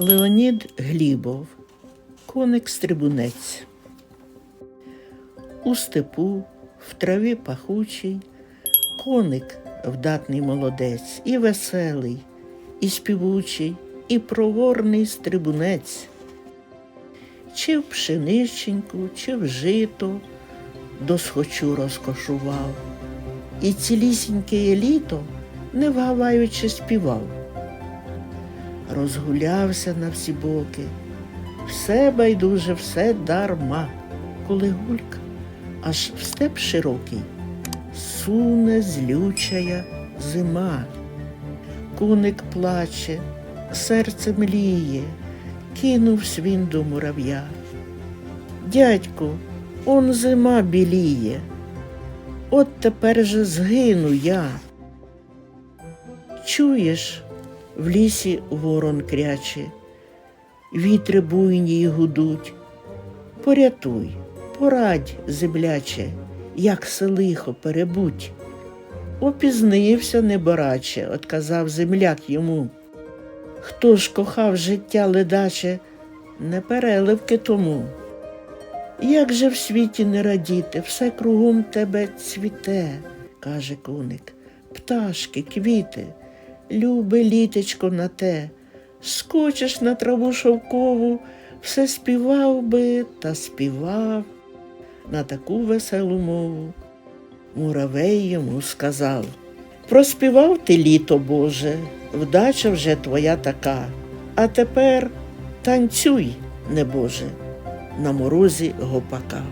Леонід Глібов, коник-стрибунець. У степу, в траві пахучій, коник вдатний молодець, і веселий, і співучий, і проворний стрибунець. Чи в пшениченьку, чи в жито досхочу розкошував, і цілісіньке літо, не вгаваючи, співав розгулявся на всі боки. Все байдуже, все дарма, коли гулька, аж в степ широкий, суне злючая зима. Куник плаче, серце мліє, кинувсь він до мурав'я. Дядьку, он зима біліє, от тепер же згину я. Чуєш, в лісі ворон кряче, вітри буйні й гудуть. Порятуй, порадь, земляче, як се лихо перебудь. Опізнився небораче, отказав земляк йому. Хто ж кохав життя ледаче, не переливки тому. Як же в світі не радіти, все кругом тебе цвіте, каже куник. Пташки, квіти, любе літечко на те, скочиш на траву шовкову, все співав би та співав на таку веселу мову. Муравей йому сказав Проспівав ти літо Боже, вдача вже твоя така, а тепер танцюй, небоже, на морозі гопака.